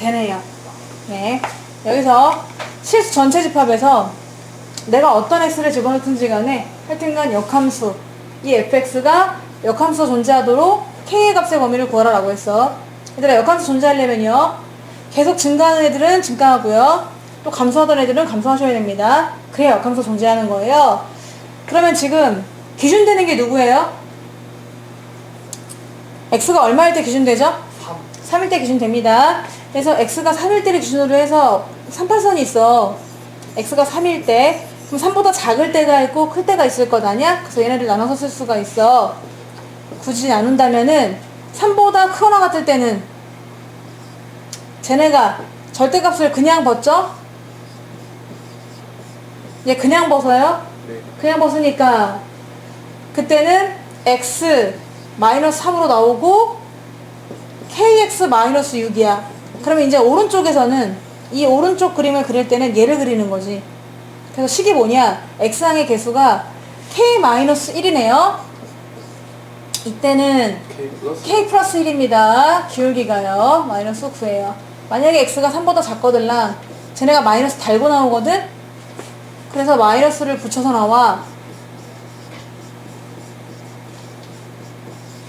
되네요. 네. 여기서 실수 전체 집합에서 내가 어떤 x를 집어넣든지 간에 하여튼간 역함수 이 fx가 역함수 존재하도록 k의 값의 범위를 구하라라고 했어. 얘들아 역함수 존재하려면요. 계속 증가하는 애들은 증가하고요. 또 감소하던 애들은 감소하셔야 됩니다. 그래야 역함수 존재하는 거예요. 그러면 지금 기준 되는 게 누구예요? x가 얼마일 때 기준 되죠? 3. 3일 때 기준 됩니다. 그래서 x가 3일 때를 기준으로 해서 38선이 있어. x가 3일 때. 그럼 3보다 작을 때가 있고 클 때가 있을 것 아니야? 그래서 얘네를 나눠서 쓸 수가 있어. 굳이 나눈다면은 3보다 크거나 같을 때는 쟤네가 절대값을 그냥 벗죠? 얘 그냥 벗어요? 네. 그냥 벗으니까 그때는 x 마이너스 3으로 나오고 kx 마이너스 6이야. 그러면 이제 오른쪽에서는 이 오른쪽 그림을 그릴 때는 얘를 그리는 거지. 그래서 식이 뭐냐? x항의 개수가 k 마이너스 1이네요. 이때는 K 플러스. k 플러스 1입니다. 기울기가요. 마이너스 9예요. 만약에 x가 3보다 작거들랑 쟤네가 마이너스 달고 나오거든? 그래서 마이너스를 붙여서 나와.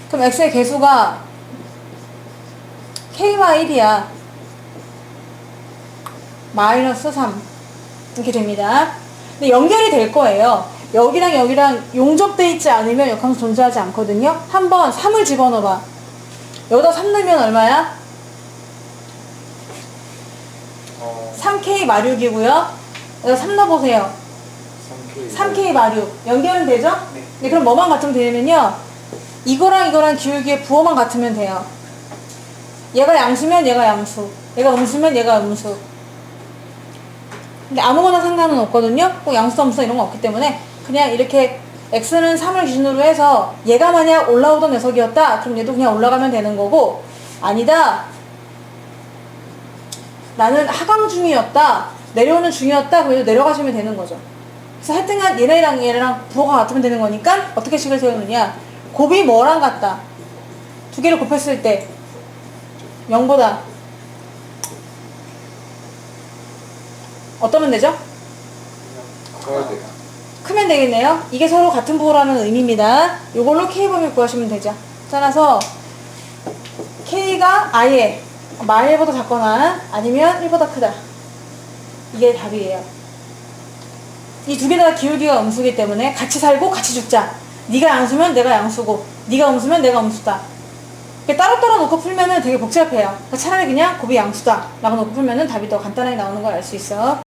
그럼 x의 개수가 k와 1이야. 마이너스 3. 이렇게 됩니다. 근데 연결이 될 거예요. 여기랑 여기랑 용접돼 있지 않으면 역함수 존재하지 않거든요. 한번 3을 집어넣어봐. 여기다 3 넣으면 얼마야? 어. 3K 마륙이고요. 여기다 3 넣어보세요. 3K. 3K 마륙. 연결은 되죠? 네. 네, 그럼 뭐만 같으면 되냐면요. 이거랑 이거랑 기울기의 부호만 같으면 돼요. 얘가 양수면 얘가 양수. 얘가 음수면 얘가 음수. 근데 아무거나 상관은 없거든요. 꼭 양수, 음수 이런 거 없기 때문에 그냥 이렇게 x는 3을 기준으로 해서 얘가 만약 올라오던 녀석이었다. 그럼 얘도 그냥 올라가면 되는 거고 아니다. 나는 하강 중이었다. 내려오는 중이었다. 그래도 내려가시면 되는 거죠. 그래서 하여튼간 얘네랑 얘네랑 부호가 같으면 되는 거니까 어떻게 식을 세우느냐. 곱이 뭐랑 같다. 두 개를 곱했을 때 0보다 어떠면 되죠? 커야 돼요. 크면 되겠네요. 이게 서로 같은 부호라는 의미입니다. 이걸로 K범위 구하시면 되죠. 따라서 K가 아예 마일보다 작거나 아니면 1보다 크다. 이게 답이에요. 이 두 개 다 기울기가 음수기 때문에 같이 살고 같이 죽자. 네가 양수면 내가 양수고 네가 음수면 내가 음수다. 이렇게 따로따로 놓고 풀면은 되게 복잡해요. 그러니까 차라리 그냥 곱이 양수다 라고 놓고 풀면은 답이 더 간단하게 나오는 걸 알 수 있어.